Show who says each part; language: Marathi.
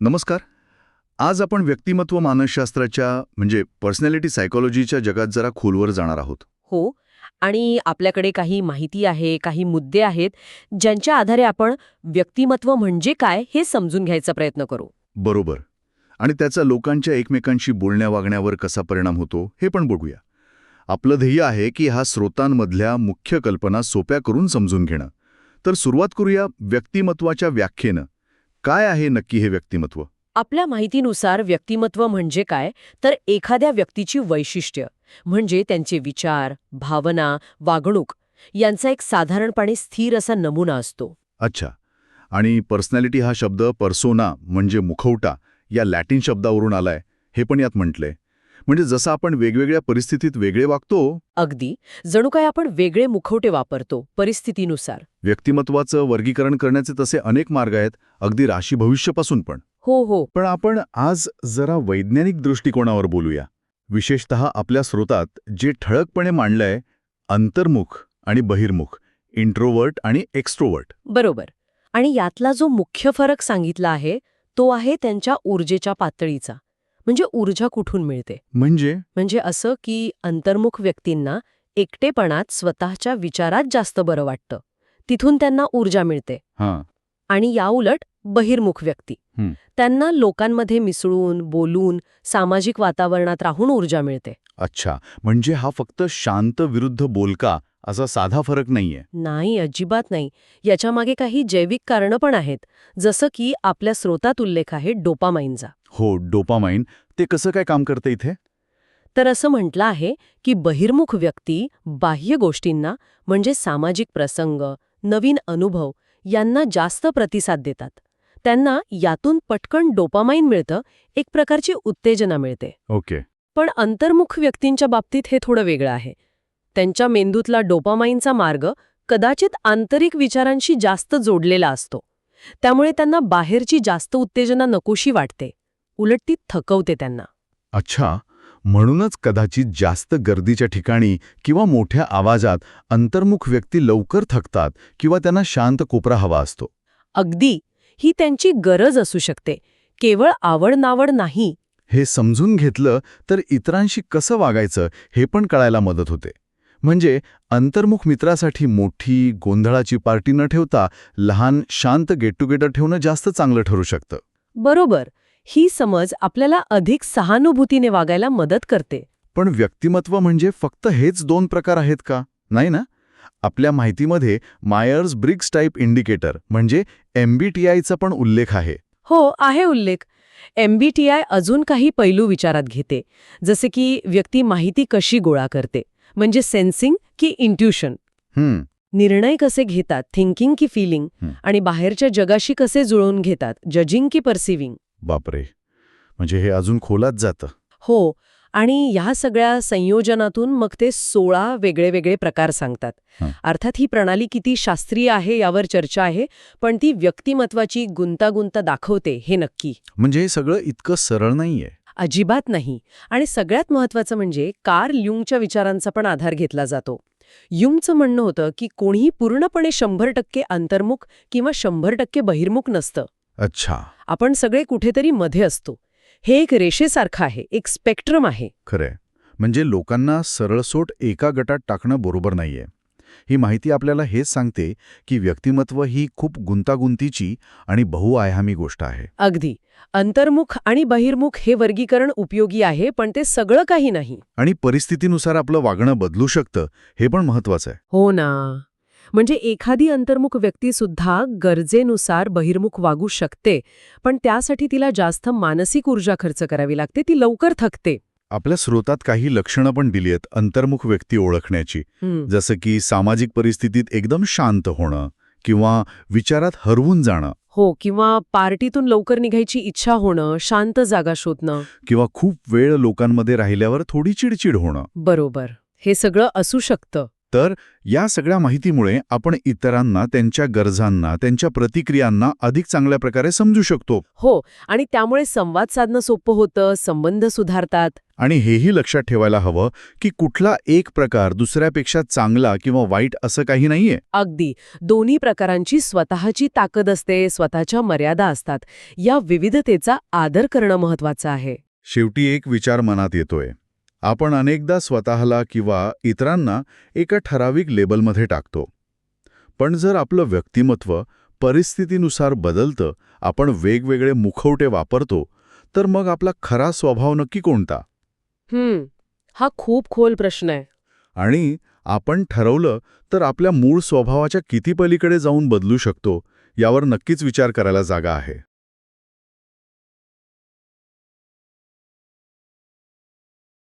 Speaker 1: नमस्कार. आज आपण व्यक्तिमत्व मानसशास्त्राच्या म्हणजे पर्सनॅलिटी सायकोलॉजीच्या जगात जरा खोलवर जाणार आहोत.
Speaker 2: हो आणि आपल्याकडे काही माहिती आहे काही मुद्दे आहेत ज्यांच्या आधारे आपण व्यक्तिमत्व म्हणजे काय हे समजून घ्यायचा प्रयत्न करू.
Speaker 1: बरोबर. आणि त्याचा लोकांच्या एकमेकांशी बोलण्या वागण्यावर कसा परिणाम होतो हे पण बघूया. आपलं ध्येय आहे की हा स्रोतांमधल्या मुख्य कल्पना सोप्या करून समजून घेणं. तर सुरुवात करूया व्यक्तिमत्वाच्या व्याख्येनं. काय आहे नक्की हे व्यक्तिमत्व?
Speaker 2: आपल्या माहितीनुसार व्यक्तिमत्व म्हणजे काय? तर एखाद्या व्यक्तीची वैशिष्ट्य म्हणजे त्यांचे विचार भावना वागणूक यांचा एक साधारणपणे स्थिर असा नमुना असतो.
Speaker 1: अच्छा. आणि पर्सनॅलिटी हा शब्द पर्सोना म्हणजे मुखवटा या लॅटिन शब्दावरून आलाय हे पण यात म्हटलंय. म्हणजे जसं आपण वेगवेगळ्या परिस्थितीत वेगळे वागतो
Speaker 2: अगदी. जणू काय आपण वेगळे मुखवटे वापरतो परिस्थितीनुसार.
Speaker 1: व्यक्तिमत्वाचं वर्गीकरण करण्याचे तसे अनेक मार्ग आहेत अगदी राशी भविष्यापासून पण.
Speaker 2: हो हो.
Speaker 1: पण आपण आज जरा वैज्ञानिक दृष्टिकोनावर बोलूया. विशेषतः आपल्या स्रोतात जे ठळकपणे मांडलंय अंतर्मुख आणि बहिर्मुख इंट्रोवर्ट आणि एक्स्ट्रोवर्ट.
Speaker 2: बरोबर. आणि यातला जो मुख्य फरक सांगितला आहे तो आहे त्यांच्या ऊर्जेच्या पातळीचा. म्हणजे ऊर्जा कुठून मिळते?
Speaker 1: म्हणजे?
Speaker 2: म्हणजे असं की अंतर्मुख व्यक्तींना एकटेपणात स्वतःच्या विचारात जास्त बरं वाटतं. तिथून त्यांना ऊर्जा मिळते.
Speaker 1: हां.
Speaker 2: आणि याउलट बहिर्मुख व्यक्ती. त्यांना लोकांमध्ये मिसळून बोलून सामाजिक वातावरणात राहून ऊर्जा मिळते.
Speaker 1: अच्छा. म्हणजे हा फक्त शांत विरुद्ध बोलका असा साधा फरक नाहीये?
Speaker 2: नाही अजिबात नाही. याच्यामागे काही जैविक कारणं पण आहेत. जसं की आपल्या स्रोतात उल्लेख आहे डोपामाइनचा.
Speaker 1: हो डोपामाइन ते कसं काय काम करतं इथे?
Speaker 2: तर असं म्हटलं आहे की बहिर्मुख व्यक्ती बाह्य गोष्टींना म्हणजे सामाजिक प्रसंग नवीन अनुभव यांना जास्त प्रतिसाद देतात. त्यांना यातून पटकन डोपामाइन मिळतं एक प्रकारची उत्तेजना मिळते.
Speaker 1: ओके.
Speaker 2: पण अंतर्मुख व्यक्तींच्या बाबतीत हे थोडं वेगळं आहे. त्यांच्या मेंदूतला डोपामाइनचा मार्ग कदाचित आंतरिक विचारांशी जास्त जोडलेला असतो. त्यामुळे त्यांना बाहेरची जास्त उत्तेजना नकोशी वाटते. उलट ती थकवते त्यांना.
Speaker 1: अच्छा म्हणूनच कदाचित जास्त गर्दीच्या ठिकाणी किंवा मोठ्या आवाजात अंतर्मुख व्यक्ती लवकर थकतात किंवा त्यांना शांत कोपरा हवा असतो.
Speaker 2: अगदी ही त्यांची गरज असू शकते. केवळ आवड नावड नाही.
Speaker 1: हे समजून घेतलं तर इतरांशी कसं वागायचं हे पण कळायला मदत होते. म्हणजे अंतर्मुख मित्रासाठी मोठी गोंधळाची पार्टी न ठेवता लहान शांत गेट टुगेदर ठेवणं जास्त चांगलं ठरू शकतं.
Speaker 2: बरोबर. ही समज आपल्याला अधिक सहानुभूतीने वागायला मदत करते.
Speaker 1: पण व्यक्तिमत्व म्हणजे फक्त हेच दोन प्रकार आहेत का? नाही ना? आपल्या माहितीमध्ये मायर्स ब्रिग्स टाईप इंडिकेटर म्हणजे एमबीटीआयचा पण उल्लेख आहे.
Speaker 2: हो आहे उल्लेख. एमबीटीआय अजून काही पैलू विचारात घेते. जसे की व्यक्ती माहिती कशी गोळा करते. म्हणजे सेन्सिंग की इंट्युशन निर्णय कसे घेतात? थिंकिंग की फिलिंग. आणि बाहेरच्या जगाशी कसे जुळवून घेतात? जजिंग की परसिव्हिंग
Speaker 1: बापरे. म्हणजे हे अजून खोलात जातं.
Speaker 2: हो आणि ह्या सगळ्या संयोजनातून मग ते सोळा वेगळे वेगळे प्रकार सांगतात. अर्थात ही प्रणाली किती शास्त्रीय आहे यावर चर्चा आहे पण ती व्यक्तिमत्वाची गुंतागुंत दाखवते हे नक्की.
Speaker 1: म्हणजे हे सगळं इतकं सरळ नाहीये.
Speaker 2: अजिबात नाही. आणि सगळ्यात महत्वाचं म्हणजे कार्ल युंगच्या विचारांचा पण आधार घेतला जातो. युंगचं म्हणणं होतं की कोणीही पूर्णपणे शंभर टक्के अंतर्मुख किंवा शंभर टक्के बहिर्मुख नसतं.
Speaker 1: अच्छा.
Speaker 2: आपण सगळे कुठेतरी मध्ये असतो. हे एक रेषेसारखं आहे एक स्पेक्ट्रम आहे.
Speaker 1: खरंय. म्हणजे लोकांना सरळसोट एका गटात टाकणं बरोबर नाहीये. ही माहिती आपल्याला हेच सांगते की व्यक्तिमत्व ही खूप गुंतागुंतीची आणि बहुआयामी गोष्ट आहे.
Speaker 2: अगदी. अंतर्मुख आणि बहिर्मुख हे वर्गीकरण उपयोगी आहे पण ते सगळं काही नाही.
Speaker 1: आणि परिस्थितीनुसार आपलं वागणं बदलू शकतं हे पण महत्वाचं आहे.
Speaker 2: हो ना. म्हणजे एखादी अंतर्मुख व्यक्ती सुद्धा गरजेनुसार बहिर्मुख वागू शकते पण त्यासाठी तिला जास्त मानसिक ऊर्जा खर्च करावी लागते ती लवकर थकते.
Speaker 1: आपल्या स्रोतात काही लक्षणं पण दिली आहेत अंतर्मुख व्यक्ती ओळखण्याची. जसं की सामाजिक परिस्थितीत एकदम शांत होणं किंवा विचारात हरवून जाणं.
Speaker 2: हो किंवा पार्टीतून लवकर निघायची इच्छा होणं शांत जागा शोधणं.
Speaker 1: किंवा खूप वेळ लोकांमध्ये राहिल्यावर थोडी चिडचिड होणं.
Speaker 2: बरोबर. हे सगळं असू शकतं.
Speaker 1: तर या सगळ्या माहितीमुळे आपण इतरांना त्यांच्या गरजांना त्यांच्या प्रतिक्रियांना अधिक चांगल्या प्रकारे समजू शकतो.
Speaker 2: हो आणि त्यामुळे संवाद साधणं सोपं होतं संबंध सुधारतात.
Speaker 1: आणि हेही लक्षात ठेवायला हवं की कुठला एक प्रकार दुसऱ्यापेक्षा चांगला किंवा वाईट असं काही नाहीये.
Speaker 2: अगदी. दोन्ही प्रकारांची स्वतःची ताकद असते स्वतःच्या मर्यादा असतात. या विविधतेचा आदर करणं महत्वाचं आहे.
Speaker 1: शेवटी एक विचार मनात येतोय. आपण अनेकदा स्वतःला किंवा इतरांना एका ठराविक लेबलमध्ये टाकतो. पण जर आपलं व्यक्तिमत्व परिस्थितीनुसार बदलतं आपण वेगवेगळे मुखवटे वापरतो तर मग आपला खरा स्वभाव नक्की कोणता?
Speaker 2: हम्म हा खूप खोल प्रश्न आहे.
Speaker 1: आणि आपण ठरवलं तर आपल्या मूळ स्वभावाच्या किती पलीकडे जाऊन बदलू शकतो यावर नक्कीच विचार करायला जागा आहे.